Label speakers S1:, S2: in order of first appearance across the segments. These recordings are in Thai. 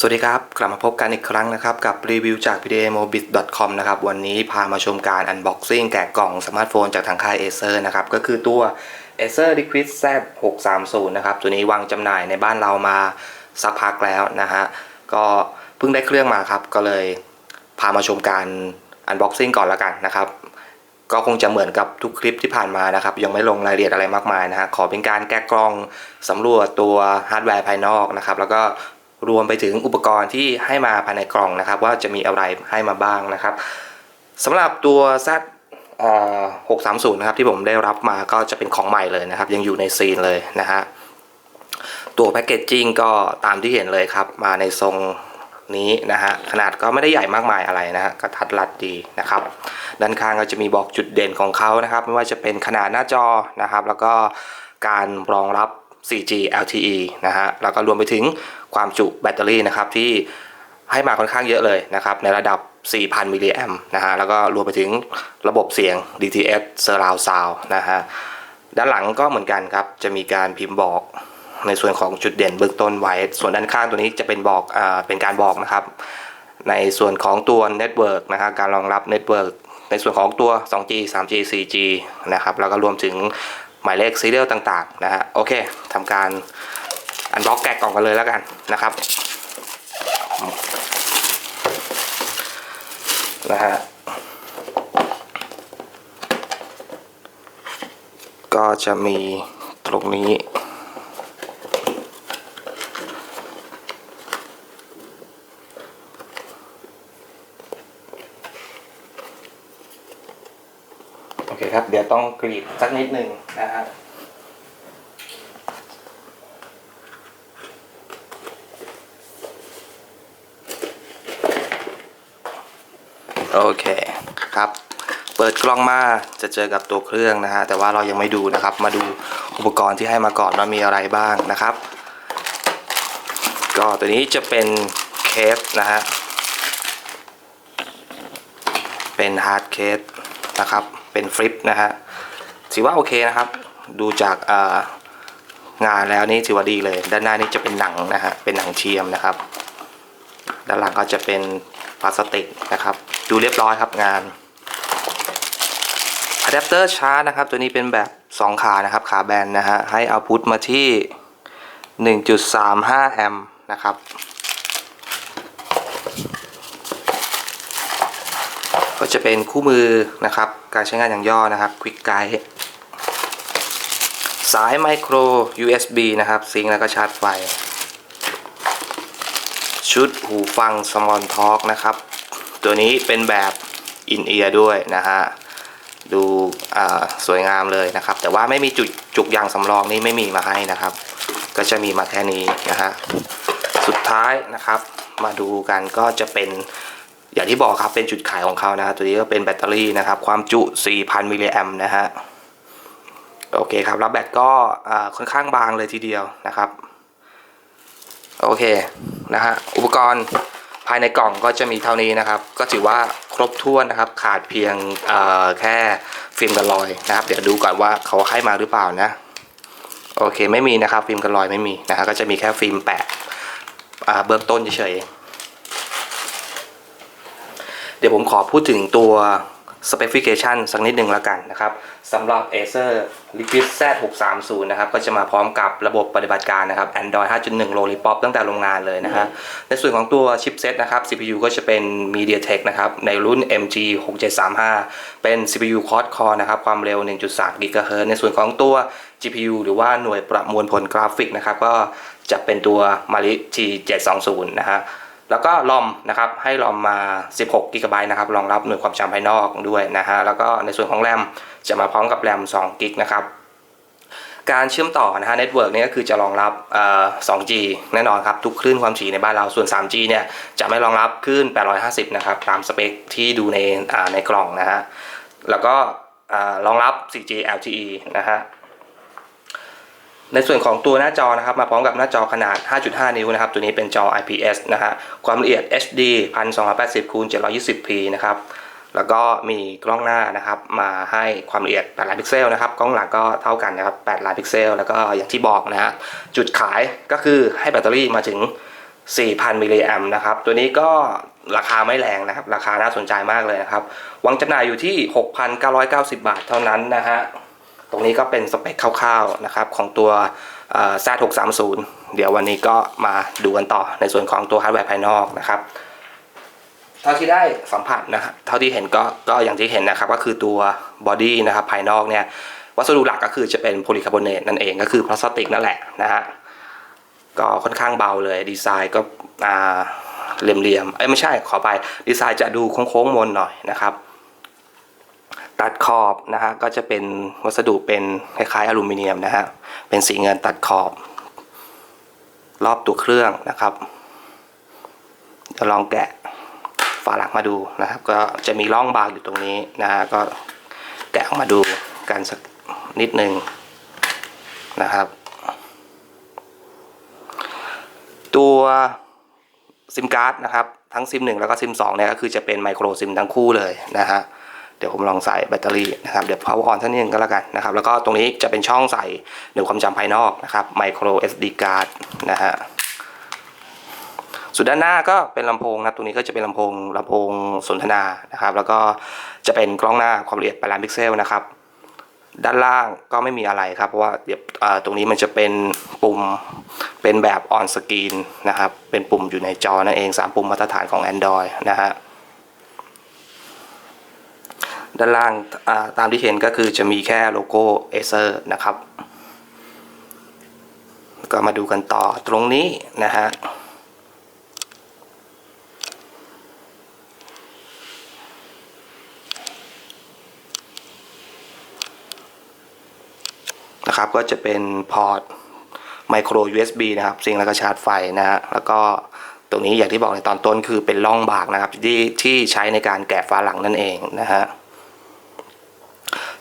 S1: สวัสดีครับ กลับมาพบกันอีกครั้งนะครับ กับรีวิวจาก p d m o b i t c o m นะครับ วันนี้พามาชมการ unboxing แกะกล่องสมาร์ทโฟนจากทางค่าย Acer นะครับ ก็คือตัว Acer Liquid Z 630 นะครับ ตัวนี้วางจำหน่ายในบ้านเรามาสักพักแล้วนะฮะ ก็เพิ่งได้เครื่องมาครับ ก็เลยพามาชมการ unboxing ก่อนแล้วกันนะครับ ก็คงจะเหมือนกับทุกคลิปที่ผ่านมานะครับ ยังไม่ลงรายละเอียดอะไรมากมายนะฮะ ขอเป็นการแกะกล่องสำรวจตัวฮาร์ดแวร์ภายนอกนะครับ แล้วก็ รวมไปถึงอุปกรณ์ที่ให้มาภายในกล่องนะครับ ว่าจะมีอะไรให้มาบ้างนะครับสำหรับตัว Z เอ่อ630นะครับที่ผมได้รับมาก็จะเป็นของใหม่เลยนะครับ ยังอยู่ในซีนเลยนะฮะตัวแพคเกจจิ้งก็ตามที่เห็นเลยครับ มาในทรงนี้นะฮะขนาดก็ไม่ได้ใหญ่มากมายอะไรนะฮะกระทัดรัดดีนะครับ ด้านข้างก็จะมีบอกจุดเด่นของเขานะครับ ไม่ว่าจะเป็นขนาดหน้าจอนะครับ แล้วก็การรองรับ 4G LTE นะฮะแล้วก็รวมไปถึงความจุแบตเตอรี่นะครับที่ให้มาค่อนข้างเยอะเลยนะครับในระดับ 4,000 มิลลิแอมนะฮะแล้วก็รวมไปถึงระบบเสียง DTS Surround Sound นะฮะด้านหลังก็เหมือนกันครับ จะมีการพิมพ์บอกในส่วนของจุดเด่นเบื้องต้นไว้ ส่วนด้านข้างตัวนี้จะเป็นบอกอ่าเป็นการบอกนะครับ ในส่วนของตัวเน็ตเวิร์กนะฮะการรองรับเน็ตเวิร์กในส่วนของตัว 2G 3G 4G นะครับแล้วก็รวมถึง มายเลขซีเรียลต่างๆนะฮะโอเคทำการอันบล็อกแกะกล่องกันเลยแล้วกันนะครับนะฮะก็จะมีตรงนี้ โอเคครับ เดี๋ยว ต้องกรีดสักนิดหนึ่งนะฮะโอเคครับ เปิดกล้องมาจะเจอกับตัวเครื่องนะฮะแต่ว่าเรายังไม่ดูนะครับ มาดูอุปกรณ์ที่ให้มาก่อนว่ามีอะไรบ้างนะครับ ก็ตัวนี้จะเป็นเคสนะฮะเป็นฮาร์ดเคสนะครับ เป็นฟลิปนะฮะถือว่าโอเคนะครับ ดูจากงานแล้วนี่ถือว่าดีเลย ด้านหน้านี่จะเป็นหนังนะฮะเป็นหนังเทียมนะครับ ด้านหลังก็จะเป็นพลาสติกนะครับ ดูเรียบร้อยครับงานอะแดปเตอร์ชาร์จนะครับ ตัวนี้เป็นแบบ 2 ขานะครับ ขาแบนนะฮะให้เอาพุทมาที่ 1.35 แอมป์นะครับก็จะเป็นคู่มือนะครับ การใช้งานอย่างย่อนะครับ Quick Guide สายไมโคร USB นะครับ ซิงแล้วก็ชาร์จไฟ ชุดหูฟัง Small Talk นะครับ ตัวนี้เป็นแบบ In Ear ด้วยนะฮะ ดูสวยงามเลยนะครับ แต่ว่าไม่มีจุดจุกยางสำรองนี่ไม่มีมาให้นะครับ ก็จะมีมาแค่นี้นะฮะ สุดท้ายนะครับ มาดูกันก็จะเป็น อย่างที่บอกครับเป็นจุดขายของเขานะตัวนี้ก็เป็นแบตเตอรี่นะครับ ความจุ 4,000 มิลลิแอมนะฮะโอเคครับ แล้วแบตก็ค่อนข้างบางเลยทีเดียวนะครับ โอเคนะฮะอุปกรณ์ภายในกล่องก็จะมีเท่านี้นะครับ ก็ถือว่าครบถ้วนนะครับ ขาดเพียงแค่ฟิล์มกันรอยนะครับ เดี๋ยวดูก่อนว่าเขาให้มาหรือเปล่านะโอเคไม่มีนะครับฟิล์มกันรอยไม่มีนะฮะก็จะมีแค่ฟิล์มแปะเบื้องต้นเฉยๆ เดี๋ยวผมขอพูดถึงตัว specification สักนิดหนึ่งแล้วกันนะครับสำหรับ Acer Liquid Z 630 นะครับก็จะมาพร้อมกับระบบปฏิบัติการนะครับ Android 5.1 Lollipop ตั้งแต่โรงงานเลยนะฮะในส่วนของตัวชิปเซตนะครับ CPU ก็จะเป็น MediaTek นะครับในรุ่น MG 6735 เป็น CPU Quad Core นะครับความเร็ว 1.3 GHz ในส่วนของตัว GPU หรือว่าหน่วยประมวลผลกราฟิกนะครับก็จะเป็นตัว Mali T720 นะฮะ แล้วก็ลอมนะครับให้ลอมมา 16 g b นะครับรองรับหน่วยความจำภายนอกด้วยนะฮะแล้วก็ในส่วนของแรมจะมาพร้อมกับแรม2 g b นะครับการเชื่อมต่อนะฮะเน็ตเวิร์กนี่ก็คือจะรองรับ 2G แน่นอนครับ ทุกคลื่นความถี่ในบ้านเราส่วน 3G เนี่ยจะไม่รองรับคลื่น 850 นะครับ ตามสเปคที่ดูในในกล่องนะฮะแล้วก็รองรับ 4G LTE นะฮะ ในส่วนของตัวหน้าจอนะครับมาพร้อมกับหน้าจอขนาด 5.5 นิ้วนะครับ ตัวนี้เป็นจอ IPS นะฮะความละเอียด HD 1280คูณ 720p นะครับ แล้วก็มีกล้องหน้านะครับ มาให้ความละเอียด 8 ล้านพิกเซลนะครับ กล้องหลังก็เท่ากันนะครับ 8 ล้านพิกเซล แล้วก็อย่างที่บอกนะฮะจุดขายก็คือให้แบตเตอรี่มาถึง 4,000 มิลลิแอมนะครับ ตัวนี้ก็ราคาไม่แรงนะครับ ราคาน่าสนใจมากเลยนะครับวางจำหน่ายอยู่ที่ 6,990 บาทเท่านั้นนะฮะ ตรงนี้ก็เป็นสเปคคร่าวๆนะครับของตัว Z630 เดี๋ยววันนี้ก็มาดูกันต่อในส่วนของตัวฮาร์ดแวร์ภายนอกนะครับเท่าที่ได้สัมผัสนะครับเท่าที่เห็นก็ก็อย่างที่เห็นนะครับก็คือตัวบอดี้นะครับภายนอกเนี่ยวัสดุหลักก็คือจะเป็นโพลีคาร์บอเนตนั่นเองก็คือพลาสติกนั่นแหละนะฮะก็ค่อนข้างเบาเลยดีไซน์ก็อ่าเหลี่ยมๆเอ้ยไม่ใช่ขอไปดีไซน์จะดูโค้งๆมนหน่อยนะครับ ตัดขอบนะฮะก็จะเป็นวัสดุเป็นคล้ายๆอลูมิเนียมนะฮะเป็นสีเงินตัดขอบ รอบตัวเครื่องนะครับจะลองแกะฝาหลังมาดูนะครับ ก็จะมีร่องบางอยู่ตรงนี้นะฮะก็แกะออกมาดูกันสักนิดหนึ่งนะครับ ตัวซิมการ์ดนะครับทั้งซิม1แล้วก็ซิม2เนี่ยก็คือจะเป็นไมโครซิมทั้งคู่เลยนะฮะ เดี๋ยวผมลองใส่แบตเตอรี่นะครับเดี๋ยว power on สักนิดนึงก็แล้วกันนะครับแล้วก็ตรงนี้จะเป็นช่องใส่หน่วยความจำภายนอกนะครับ micro SD card นะฮะส่วนด้านหน้าก็เป็นลำโพงนะตรงนี้ก็จะเป็นลำโพงลำโพงสนทนานะครับ แล้วก็จะเป็นกล้องหน้าความละเอียด8ล้านพิกเซลนะครับ ด้านล่างก็ไม่มีอะไรครับเพราะว่าเดี๋ยวอ่าตรงนี้มันจะเป็นปุ่มเป็นแบบออนสกรีนนะครับ เป็นปุ่มอยู่ในจอนั่นเอง 3 ปุ่มมาตรฐานของ Android นะฮะ ด้านล่างาตามที่เห็นก็คือจะมีแค่โลโก้ Acer นะครับ ก็มาดูกันต่อตรงนี้นะฮะนะครับก็จะเป็นพอร์ตไมโคร USB นะครับซิงแล้วก็ชาร์จไฟนะฮะแล้วก็ตรงนี้อย่างที่บอกในตอนต้นคือเป็นร่องบากนะครับที่ที่ใช้ในการแกะฝาหลังนั่นเองนะฮะ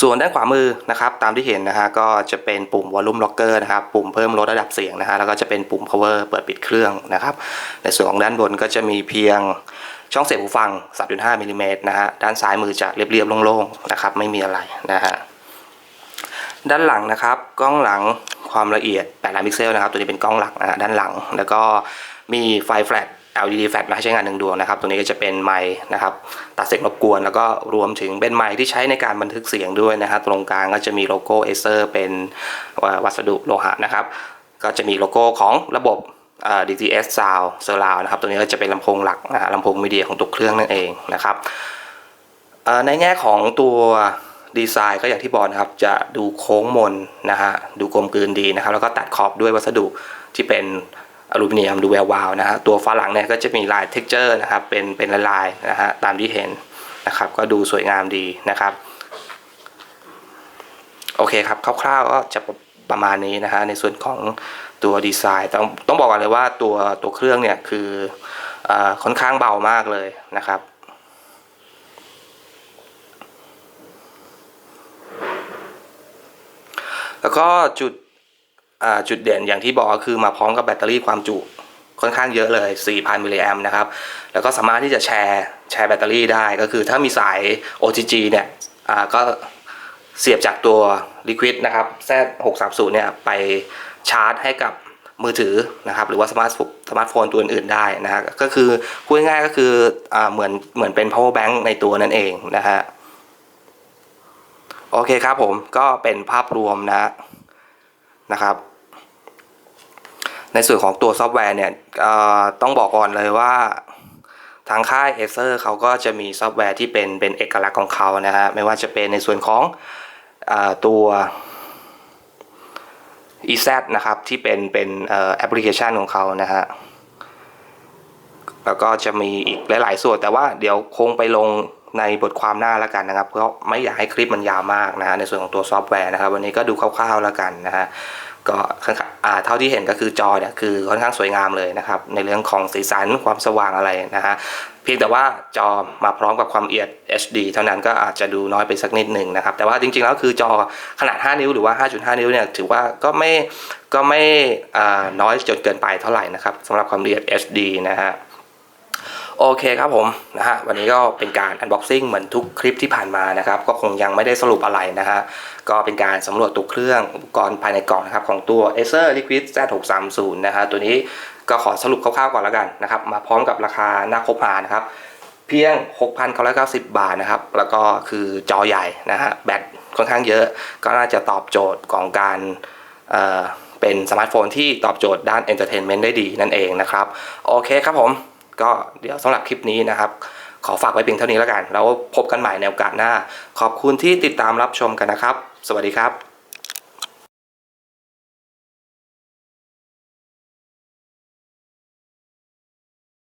S1: ส่วนด้านขวามือนะครับตามที่เห็นนะฮะก็จะเป็นปุ่ม Volume Locker นะครับปุ่มเพิ่มลดระดับเสียงนะฮะแล้วก็จะเป็นปุ่ม Power เปิดปิดเครื่องนะครับในส่วนของด้านบนก็จะมีเพียงช่องเสียบหูฟัง 3.5มิลลิเมตรนะฮะด้านซ้ายมือจะเรียบๆโล่งๆนะครับไม่มีอะไรนะฮะด้านหลังนะครับกล้องหลังความละเอียด8ล้านพิกเซลนะครับตัวนี้เป็นกล้องหลักนะฮะด้านหลัง แล้วก็มีไฟแฟลช LED แฟลชมาให้ใช้งานหนึ่งดวงนะครับ ตัวนี้ก็จะเป็นไมค์นะครับตัดเสียงรบกวน แล้วก็รวมถึงเป็นไมค์ที่ใช้ในการบันทึกเสียงด้วยนะฮะตรงกลางก็จะมีโลโก้ Acer เป็นวัสดุโลหะนะครับ ก็จะมีโลโก้ของระบบเอ่อ DTS Sound s u r r o u นะครับ ตัวนี้ก็จะเป็นลำโพงหลักนะฮะลำโพงมีเดียของตัวเครื่องนั่นเองนะครับในแง่ของตัวดีไซน์ก็อย่างที่บอกนะครับ จะดูโค้งมนนะฮะดูกลมกลืนดีนะครับ แล้วก็ตัดขอบด้วยวัสดุที่เป็น อลูมิเนียมดูแวววาวนะฮะตัวฝาหลังเนี่ยก็จะมีลายเท็กเจอร์นะครับเป็นเป็นลายๆนะฮะตามที่เห็นนะครับ ก็ดูสวยงามดีนะครับโอเคครับคร่าวๆก็จะประมาณนี้นะฮะในส่วนของตัวดีไซน์ต้องต้องบอกก่อนเลยว่าตัวตัวเครื่องเนี่ยคืออค่อนข้างเบามากเลยนะครับแล้วก็จุด จุดเด่นอย่างที่บอกก็คือมาพร้อมกับแบตเตอรี่ความจุค่อนข้างเยอะเลย 4,000 มิลลิแอมนะครับ แล้วก็สามารถที่จะแชร์แชร์แบตเตอรี่ได้ ก็คือถ้ามีสาย OTG เนี่ยก็เสียบจากตัว Liquid นะครับ Z630 เนี่ยไปชาร์จให้กับมือถือนะครับ หรือว่าสมาร์ทสมาร์ทโฟนตัวอื่นๆได้นะฮะก็คือพูดง่ายๆก็คืออเหมือนเหมือนเป็น power bank ในตัวนั่นเองนะฮะโอเคครับผมก็เป็นภาพรวมนะนะครับ ในส่วนของตัวซอฟต์แวร์เนี่ยต้องบอกก่อนเลยว่าทางค่าย Acer เขาก็จะมีซอฟต์แวร์ที่เป็นเป็นเอกลักษณ์ของเขานะฮะไม่ว่าจะเป็นในส่วนของออตัว EZ นะครับที่เป็นเป็นแอปพลิเคชันของเขานะฮะแล้วก็จะมีอีกหลาย ๆ ส่วนแต่ว่าเดี๋ยวคงไปลงในบทความหน้าแล้วกันนะครับ เพราะไม่อยากให้คลิปมันยาวมากนะฮะในส่วนของตัวซอฟต์แวร์นะครับ วันนี้ก็ดูคร่าวๆแล้วกันนะฮะ ก็ค่อนข้างอ่าเท่าที่เห็นก็คือจอเนี่ยคือค่อนข้างสวยงามเลยนะครับ ในเรื่องของสีสันความสว่างอะไรนะฮะเพียงแต่ว่าจอมาพร้อมกับความละเอียด HD เท่านั้นก็อาจจะดูน้อยไปสักนิดหนึ่งนะครับ แต่ว่าจริงๆแล้วคือจอขนาด 5 นิ้วหรือว่า 5.5 นิ้วเนี่ยถือว่าก็ไม่ก็ไม่น้อยจนเกินไปเท่าไหร่นะครับสำหรับความละเอียด HD นะฮะ โอเคครับผมนะฮะวันนี้ก็เป็นการ unboxing เหมือนทุกคลิปที่ผ่านมานะครับ ก็คงยังไม่ได้สรุปอะไรนะฮะก็เป็นการสำรวจตัวเครื่องอุปกรณ์ภายในกล่องนะครับของตัว Acer Liquid Z630 นะฮะตัวนี้ก็ขอสรุปคร่าวๆก่อนแล้วกันนะครับ มาพร้อมกับราคาหน้าครบหานะครับเพียง 6,990 บาทนะครับ แล้วก็คือจอใหญ่นะฮะแบตค่อนข้างเยอะก็น่าจะตอบโจทย์ของการเอ่อเป็นสมาร์ทโฟนที่ตอบโจทย์ด้านเอนเตอร์เทนเมนต์ได้ดีนั่นเองนะครับ โอเคครับผม ก็เดี๋ยวสำหรับคลิปนี้นะครับ ขอฝากไว้เพียงเท่านี้แล้วกัน แล้วพบกันใหม่ในโอกาสหน้า ขอบคุณที่ติดตามรับชมกันนะครับ สวัสดีครับ